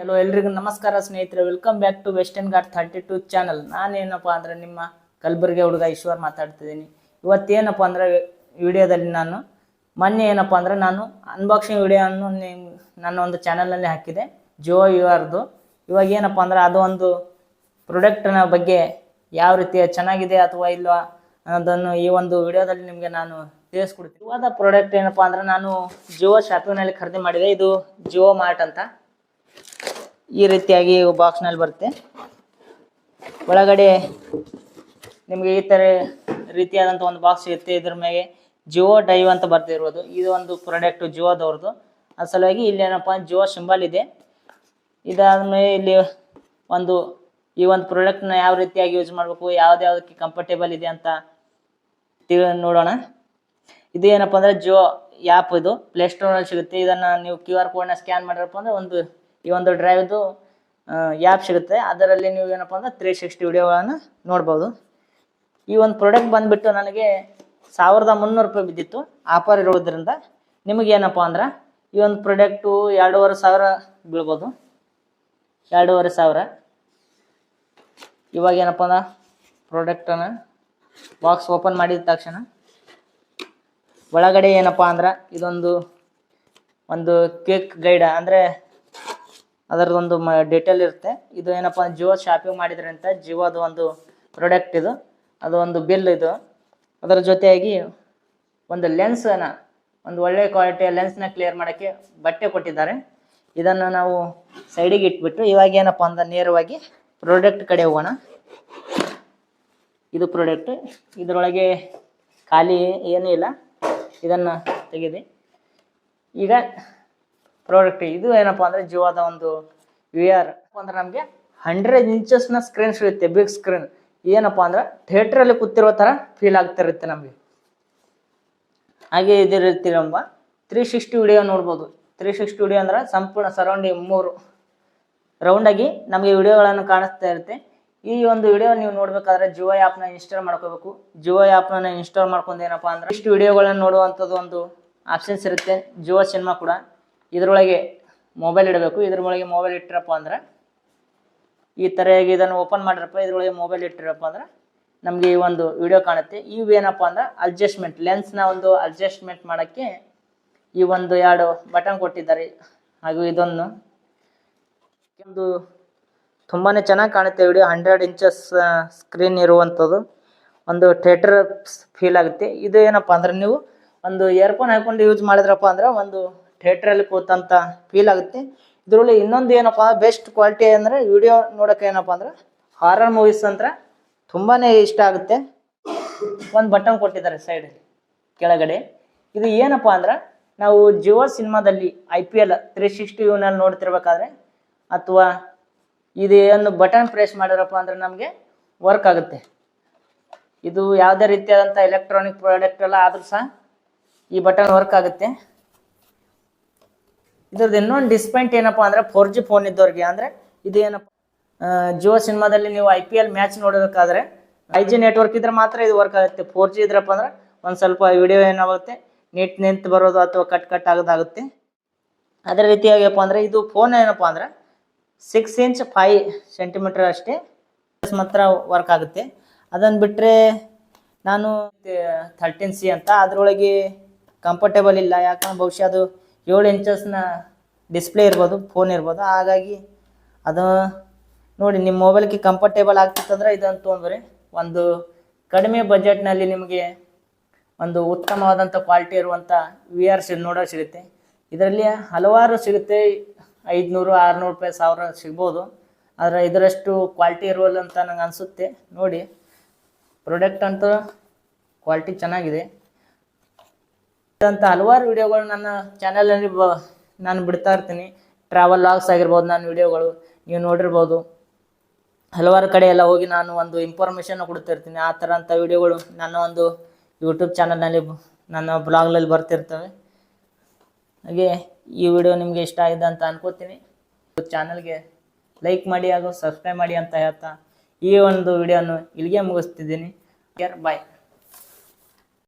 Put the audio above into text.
Hello ಎಲ್ರಿಗೂ ನಮಸ್ಕಾರ ಸ್ನೇಹಿತರೆ. Welcome back to Western Ghat thirty two channel ನಾನೇನಪ್ಪ ಅಂದ್ರೆ ನಿಮ್ಮ ಕಲಬುರಗಿ ಹುಡುಗ ಈಶ್ವರ್ ಮಾತಾಡ್ತಿದ್ದೀನಿ. ಇವತ್ತೇನಪ್ಪ ಅಂದ್ರೆ ವಿಡಿಯೋದಲ್ಲಿ ನಾನು, ಮೊನ್ನೆ ಏನಪ್ಪ ಅಂದ್ರೆ ನಾನು ಅನ್ಬಾಕ್ಸಿಂಗ್ ವಿಡಿಯೋವನ್ನು ನಿಮ್ಮ ನನ್ನ ಒಂದು ಚಾನಲ್ನಲ್ಲಿ ಹಾಕಿದೆ. ಜೋ ಯು ಆರ್ದು ಇವಾಗ ಏನಪ್ಪ ಅಂದ್ರೆ ಅದು ಒಂದು ಪ್ರಾಡಕ್ಟ್ನ ಬಗ್ಗೆ ಯಾವ ರೀತಿಯ ಚೆನ್ನಾಗಿದೆ ಅಥವಾ ಇಲ್ವಾ ಅನ್ನೋದನ್ನು ಈ ಒಂದು ವಿಡಿಯೋದಲ್ಲಿ ನಿಮಗೆ ನಾನು ತಿಳಿಸ್ಕೊಡ್ತೀನಿ. ಇವಾದ ಪ್ರಾಡಕ್ಟ್ ಏನಪ್ಪ ಅಂದ್ರೆ ನಾನು ಜಿಯೋ ಶಾಪಿಂಗ್ನಲ್ಲಿ ಖರೀದಿ ಮಾಡಿದೆ. ಇದು ಜಿಯೋ ಮಾರ್ಟ್ ಅಂತ. ಈ ರೀತಿಯಾಗಿ ಬಾಕ್ಸ್ನಲ್ಲಿ ಬರುತ್ತೆ. ಒಳಗಡೆ ನಿಮಗೆ ಈ ಥರ ರೀತಿಯಾದಂಥ ಒಂದು ಬಾಕ್ಸ್ ಸಿಗುತ್ತೆ. ಇದ್ರ ಮೇಲೆ ಜಿಯೋ ಡೈವ್ ಅಂತ ಬರ್ತಿರೋದು ಇದು ಒಂದು ಪ್ರಾಡಕ್ಟ್ ಜಿಯೋದವ್ರದ್ದು ಅದ್ರ ಸಲುವಾಗಿ ಇಲ್ಲಿ ಏನಪ್ಪ ಜಿಯೋ ಸಿಂಬಲ್ ಇದೆ. ಇದಾದ್ಮೇಲೆ ಇಲ್ಲಿ ಒಂದು ಈ ಒಂದು ಪ್ರಾಡಕ್ಟ್ನ ಯಾವ ರೀತಿಯಾಗಿ ಯೂಸ್ ಮಾಡಬೇಕು, ಯಾವ್ದು ಯಾವುದಕ್ಕೆ ಕಂಫರ್ಟೇಬಲ್ ಇದೆ ಅಂತ ತಿಳಿ ನೋಡೋಣ. ಇದು ಏನಪ್ಪ ಅಂದ್ರೆ ಜಿಯೋ ಆ್ಯಪ್ ಇದು. ಪ್ಲೇಸ್ಟೋರ್ನಲ್ಲಿ ಸಿಗುತ್ತೆ. ಇದನ್ನು ನೀವು ಕ್ಯೂ ಆರ್ ಕೋಡ್ನ ಸ್ಕ್ಯಾನ್ ಮಾಡಿರಪ್ಪ ಅಂದ್ರೆ ಒಂದು ಈ ಒಂದು ಡ್ರೈವ್ದು ಆ್ಯಪ್ ಸಿಗುತ್ತೆ. ಅದರಲ್ಲಿ ನೀವು ಏನಪ್ಪ ಅಂದ್ರೆ ತ್ರೀ ಸಿಕ್ಸ್ಟಿ ವಿಡಿಯೋಗಳನ್ನು ನೋಡ್ಬೋದು. ಈ ಒಂದು ಪ್ರಾಡಕ್ಟ್ ಬಂದುಬಿಟ್ಟು ನನಗೆ ಸಾವಿರದ ಮುನ್ನೂರು ರೂಪಾಯಿ ಬಿದ್ದಿತ್ತು ಆಫರ್ ಇರೋದ್ರಿಂದ ನಿಮಗೆ ಏನಪ್ಪ ಅಂದ್ರೆ ಈ ಒಂದು ಪ್ರಾಡಕ್ಟು ಎರಡೂವರೆ ಸಾವಿರ ಬೀಳ್ಬೋದು. ಎರಡೂವರೆ ಸಾವಿರ. ಇವಾಗ ಏನಪ್ಪ ಅಂದ್ರೆ ಪ್ರಾಡಕ್ಟನ್ನು ಬಾಕ್ಸ್ ಓಪನ್ ಮಾಡಿದ ತಕ್ಷಣ ಒಳಗಡೆ ಏನಪ್ಪ ಅಂದ್ರೆ ಇದೊಂದು, ಒಂದು ಕೇಕ್ ಗೈಡ ಅಂದರೆ ಅದರದೊಂದು ಮ ಡೀಟೇಲ್ ಇರುತ್ತೆ. ಇದು ಏನಪ್ಪ ಜಿಯೋ ಶಾಪಿಂಗ್ ಮಾಡಿದ್ರೆ ಅಂತ ಜಿಯೋದು ಒಂದು ಪ್ರಾಡಕ್ಟ್ ಇದು. ಅದು ಒಂದು ಬಿಲ್ ಇದು. ಅದರ ಜೊತೆಯಾಗಿ ಒಂದು ಲೆನ್ಸನ್ನು ಒಂದು ಒಳ್ಳೆಯ ಕ್ವಾಲಿಟಿಯ ಲೆನ್ಸ್ನ ಕ್ಲಿಯರ್ ಮಾಡೋಕ್ಕೆ ಬಟ್ಟೆ ಕೊಟ್ಟಿದ್ದಾರೆ. ಇದನ್ನು ನಾವು ಸೈಡಿಗೆ ಇಟ್ಬಿಟ್ಟು ಇವಾಗ ಏನಪ್ಪ ಅಂದ್ರೆ ನೇರವಾಗಿ ಪ್ರಾಡಕ್ಟ್ ಕಡೆ ಹೋಗೋಣ. ಇದು ಪ್ರಾಡಕ್ಟ್ ಇದರೊಳಗೆ ಖಾಲಿ ಏನೂ ಇಲ್ಲ. ಇದನ್ನು ತೆಗೆದಿ. ಈಗ ಪ್ರಾಡಕ್ಟ್ ಇದು ಏನಪ್ಪ ಅಂದ್ರೆ ಜಿಯೋದ ಒಂದು ವಿ ಆರ್ ಅಂದ್ರೆ ನಮಗೆ ಹಂಡ್ರೆಡ್ ಇಂಚಸ್ನ ಸ್ಕ್ರೀನ್ ಸಿಗುತ್ತೆ ಬಿಗ್ ಸ್ಕ್ರೀನ್ ಏನಪ್ಪ ಅಂದ್ರೆ ಥಿಯೇಟ್ರಲ್ಲಿ ಕೂತಿರೋ ಥರ ಫೀಲ್ ಆಗ್ತಿರುತ್ತೆ ನಮಗೆ. ಹಾಗೆ ಇದೇ ರೀತಿ ನಮ್ಮ ತ್ರೀ ಸಿಕ್ಸ್ಟಿ ವಿಡಿಯೋ ನೋಡ್ಬೋದು. ತ್ರೀ ಸಿಕ್ಸ್ಟಿ ವಿಡಿಯೋ ಅಂದ್ರೆ ಸಂಪೂರ್ಣ ಸರೌಂಡಿಂಗ್ ಮೂರು. ರೌಂಡಾಗಿ ನಮಗೆ ವಿಡಿಯೋಗಳನ್ನು ಕಾಣಿಸ್ತಾ ಇರುತ್ತೆ. ಈ ಒಂದು ವಿಡಿಯೋ ನೀವು ನೋಡ್ಬೇಕಾದ್ರೆ ಜಿಯೋ ಆ್ಯಪ್ನ ಇನ್ಸ್ಟಾಲ್ ಮಾಡ್ಕೋಬೇಕು. ಜಿಯೋ ಆ್ಯಪ್ನ ಇನ್ಸ್ಟಾಲ್ ಮಾಡ್ಕೊಂಡು ಏನಪ್ಪ ಅಂದ್ರೆ ಇಷ್ಟು ವಿಡಿಯೋಗಳನ್ನು ನೋಡುವಂಥದ್ದು ಒಂದು ಆಪ್ಷನ್ಸ್ ಇರುತ್ತೆ. ಜಿಯೋ ಸಿನಿಮಾ ಕೂಡ. ಇದರೊಳಗೆ ಮೊಬೈಲ್ ಇಡಬೇಕು. ಇದ್ರೊಳಗೆ ಮೊಬೈಲ್ ಇಟ್ಟಿರಪ್ಪ ಅಂದ್ರೆ ಈ ಥರ ಇದನ್ನು ಓಪನ್ ಮಾಡಿರಪ್ಪ, ಇದರೊಳಗೆ ಮೊಬೈಲ್ ಇಟ್ಟಿರಪ್ಪ ಅಂದ್ರೆ ನಮಗೆ ಈ ಒಂದು ವಿಡಿಯೋ ಕಾಣುತ್ತೆ. ಇವು ಏನಪ್ಪ ಅಂದ್ರೆ ಅಡ್ಜಸ್ಟ್ಮೆಂಟ್ ಲೆನ್ಸ್ನ ಒಂದು ಅಡ್ಜಸ್ಟ್ಮೆಂಟ್ ಮಾಡೋಕ್ಕೆ ಈ ಒಂದು ಎರಡು ಬಟನ್ ಕೊಟ್ಟಿದ್ದಾರೆ. ಹಾಗೂ ಇದೊಂದು ಒಂದು ತುಂಬಾ ಚೆನ್ನಾಗಿ ಕಾಣುತ್ತೆ ವಿಡಿಯೋ ಹಂಡ್ರೆಡ್ ಇಂಚಸ್ ಸ್ಕ್ರೀನ್ ಇರುವಂಥದ್ದು. ಒಂದು ಥಿಯೇಟರ್ ಫೀಲ್ ಆಗುತ್ತೆ. ಇದು ಏನಪ್ಪ ಅಂದ್ರೆ ನೀವು ಒಂದು ಇಯರ್ಫೋನ್ ಹಾಕೊಂಡು ಯೂಸ್ ಮಾಡಿದ್ರಪ್ಪ ಅಂದ್ರೆ ಒಂದು ಥಿಯೇಟ್ರಲ್ಲಿ ಕೂತಂತ ಫೀಲ್ ಆಗುತ್ತೆ. ಇದರಲ್ಲಿ ಇನ್ನೊಂದು ಏನಪ್ಪ ಬೆಸ್ಟ್ ಕ್ವಾಲಿಟಿ ಅಂದರೆ ವಿಡಿಯೋ ನೋಡೋಕೆ ಏನಪ್ಪ ಅಂದ್ರೆ ಹಾರರ್ ಮೂವೀಸ್ ಅಂದ್ರೆ ತುಂಬಾ ಇಷ್ಟ ಆಗುತ್ತೆ. ಒಂದು ಬಟನ್ ಕೊಟ್ಟಿದ್ದಾರೆ ಸೈಡ್ ಕೆಳಗಡೆ. ಇದು ಏನಪ್ಪ ಅಂದ್ರೆ ನಾವು ಜಿಯೋ ಸಿನಿಮಾದಲ್ಲಿ I P L three sixty ಯೂನಲ್ಲಿ ನೋಡ್ತಿರ್ಬೇಕಾದ್ರೆ ಅಥವಾ ಇದೇನು ಬಟನ್ ಪ್ರೆಸ್ ಮಾಡಿರಪ್ಪ ಅಂದ್ರೆ ನಮಗೆ ವರ್ಕ್ ಆಗುತ್ತೆ. ಇದು ಯಾವುದೇ ರೀತಿಯಾದಂಥ ಎಲೆಕ್ಟ್ರಾನಿಕ್ ಪ್ರಾಡಕ್ಟ್ ಎಲ್ಲ ಆದರೂ ಸಹ ಈ ಬಟನ್ ವರ್ಕ್ ಆಗುತ್ತೆ. ಇದ್ರದ್ದು ಇನ್ನೊಂದು ಡಿಸ್ಪಾಯಿಂಟ್ ಏನಪ್ಪ ಅಂದ್ರೆ ಫೋರ್ ಜಿ ಫೋನ್ ಇದ್ದವ್ರಿಗೆ. ಅಂದ್ರೆ ಇದು ಏನಪ್ಪ ಜಿಯೋ ಸಿನಿಮಾದಲ್ಲಿ ನೀವು ಐ ಪಿ ಎಲ್ ಮ್ಯಾಚ್ ನೋಡೋದಕ್ಕಾದ್ರೆ ಐ ಜಿ ನೆಟ್ವರ್ಕ್ ಇದ್ರೆ ಮಾತ್ರ ಇದು ವರ್ಕ್ ಆಗುತ್ತೆ. ಫೋರ್ ಜಿ ಇದ್ರಪ್ಪ ಅಂದ್ರೆ ಒಂದು ಸ್ವಲ್ಪ ವಿಡಿಯೋ ಏನಾಗುತ್ತೆ ನೆಟ್ ನಿಂತು ಬರೋದು ಅಥವಾ ಕಟ್ ಕಟ್ ಆಗೋದಾಗುತ್ತೆ. ಅದೇ ರೀತಿಯಾಗಪ್ಪ ಅಂದರೆ ಇದು ಫೋನ್ ಏನಪ್ಪ ಅಂದ್ರೆ ಸಿಕ್ಸ್ ಇಂಚ್ ಫೈ ಸೆಂಟಿಮೀಟರ್ ಅಷ್ಟೇ ಮಾತ್ರ ವರ್ಕ್ ಆಗುತ್ತೆ. ಅದನ್ನು ಬಿಟ್ಟರೆ ನಾನು ಥರ್ಟೀನ್ ಸಿ ಅಂತ, ಅದರೊಳಗೆ ಕಂಫರ್ಟೇಬಲ್ ಇಲ್ಲ. ಯಾಕಂದ್ರೆ ಬಹುಶಃ ಅದು ಏಳು ಇಂಚಸ್ನ ಡಿಸ್ಪ್ಲೇ ಇರ್ಬೋದು ಫೋನ್ ಇರ್ಬೋದು. ಹಾಗಾಗಿ ಅದು ನೋಡಿ ನಿಮ್ಮ ಮೊಬೈಲ್ಗೆ ಕಂಫರ್ಟೇಬಲ್ ಆಗ್ತಿತ್ತಂದ್ರೆ ಇದನ್ನು ತೊಗೊಂಡ್ರಿ ಒಂದು ಕಡಿಮೆ ಬಜೆಟ್ನಲ್ಲಿ ನಿಮಗೆ ಒಂದು ಉತ್ತಮವಾದಂಥ ಕ್ವಾಲಿಟಿ ಇರುವಂಥ ವಿ ಆರ್ ಸಿ ನೋಡೋ ಸಿಗುತ್ತೆ. ಇದರಲ್ಲಿ ಹಲವಾರು ಸಿಗುತ್ತೆ. ಐದುನೂರು, ಆರುನೂರು ರೂಪಾಯಿ, ಸಾವಿರ ಸಿಗ್ಬೋದು. ಆದರೆ ಇದರಷ್ಟು ಕ್ವಾಲಿಟಿ ಇರೋಲ್ಲ ಅಂತ ನಂಗೆ ಅನಿಸುತ್ತೆ. ನೋಡಿ ಪ್ರಾಡಕ್ಟ್ ಅಂತೂ ಕ್ವಾಲಿಟಿ ಚೆನ್ನಾಗಿದೆ. ಅಂತ ಹಲವಾರು ವಿಡಿಯೋಗಳು ನನ್ನ ಚಾನಲಲ್ಲಿ ಬ ನಾನು ಬಿಡ್ತಾ ಇರ್ತೀನಿ. ಟ್ರಾವೆಲ್ ಲಾಗ್ಸ್ ಆಗಿರ್ಬೋದು ನನ್ನ ವಿಡಿಯೋಗಳು, ನೀವು ನೋಡಿರ್ಬೋದು. ಹಲವಾರು ಕಡೆ ಎಲ್ಲ ಹೋಗಿ ನಾನು ಒಂದು ಇನ್ಫಾರ್ಮೇಷನ್ ಕೊಡ್ತಿರ್ತೀನಿ. ಆ ಥರ ಅಂಥ ವಿಡಿಯೋಗಳು ನನ್ನ ಒಂದು ಯೂಟ್ಯೂಬ್ ಚಾನಲ್ನಲ್ಲಿ ನನ್ನ ಬ್ಲಾಗ್ನಲ್ಲಿ ಬರ್ತಿರ್ತವೆ. ಹಾಗೆ ಈ ವಿಡಿಯೋ ನಿಮಗೆ ಇಷ್ಟ ಆಗಿದೆ ಅಂತ ಅನ್ಕೋತೀನಿ. ಚಾನಲ್ಗೆ ಲೈಕ್ ಮಾಡಿ ಹಾಗೂ ಸಬ್ಸ್ಕ್ರೈಬ್ ಮಾಡಿ ಅಂತ ಹೇಳ್ತಾ ಈ ಒಂದು ವಿಡಿಯೋನು ಇಲ್ಲಿಗೆ ಮುಗಿಸ್ತಿದ್ದೀನಿ. ಬಾಯ್